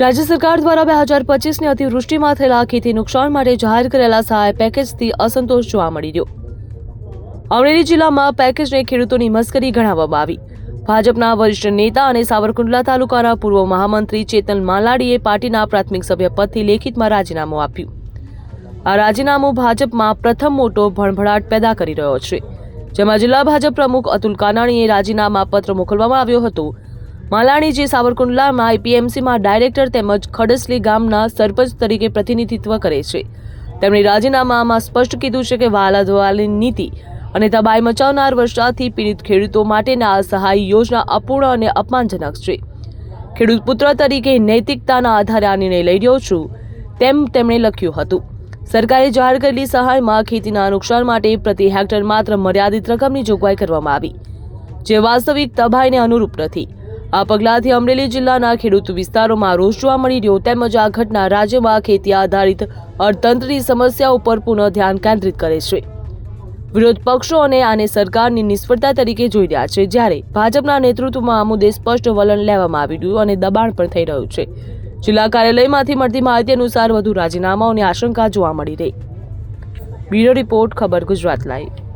રાજ્ય સરકાર દ્વારા બે હજાર પચીસની અતિવૃષ્ટિમાં થયેલા ખેતી નુકસાન માટે જાહેર કરેલા સહાય પેકેજથી અસંતોષ જોવા મળી રહ્યો. અમરેલી જિલ્લામાં પેકેજને ખેડૂતોની મસ્કરી ગણાવવામાં આવી. ભાજપના વરિષ્ઠ નેતા અને સાવરકુંડલા તાલુકાના પૂર્વ મહામંત્રી ચેતન માલાડીએ પાર્ટીના પ્રાથમિક સભ્ય પદથી લેખિતમાં રાજીનામું આપ્યું. આ રાજીનામું ભાજપમાં પ્રથમ મોટો ભણભડાટ પેદા કરી રહ્યો છે, જેમાં જિલ્લા ભાજપ પ્રમુખ અતુલ કાનાણીએ રાજીનામા પત્ર મોકલવામાં આવ્યો હતો. માલાણી જે સાવરકુંડલામાં આઈપીએમસીમાં ડાયરેક્ટર તેમજ ખડસલી ગામના સરપંચ તરીકે પ્રતિનિધિત્વ કરે છે. તેમણે રાજીનામામાં સ્પષ્ટ કીધું છે કે વાલા દવાલી નીતિ અને તબાઈ મચાવનાર વર્ષાથી પીડિત ખેડૂતો માટેના આ સહાય યોજના અપૂર્ણ અને અપમાનજનક છે. ખેડૂત પુત્ર તરીકે નૈતિકતાના આધારે આ નિર્ણય લઈ રહ્યો છું, તેમ તેમણે લખ્યું હતું. સરકારે જાહેર કરેલી સહાયમાં ખેતીના નુકસાન માટે પ્રતિ હેક્ટર માત્ર મર્યાદિત રકમની જોગવાઈ કરવામાં આવી, જે વાસ્તવિક તબાઈને અનુરૂપ નથી. આ પગલાંથી અમરેલી જિલ્લાના ખેડૂત વિસ્તારોમાં રોષ જોવા મળી રહ્યો તેમજ આ ઘટના રાજ્યમાં ખેતી આધારિત અર્થતંત્રની સમસ્યા ઉપર પુનઃ ધ્યાન કેન્દ્રિત કરે છે. વિરોધ પક્ષો અને આને સરકારની નિષ્ફળતા તરીકે જોઈ રહ્યા છે. જ્યારે ભાજપના નેતૃત્વમાં આ મુદ્દે સ્પષ્ટ વલણ લેવામાં આવી રહ્યું અને દબાણ પણ થઈ રહ્યું છે. જિલ્લા કાર્યાલયમાંથી મળતી માહિતી અનુસાર વધુ રાજીનામાઓની આશંકા જોવા મળી રહી. બ્યુરો રિપોર્ટ, ખબર ગુજરાત લાઈવ.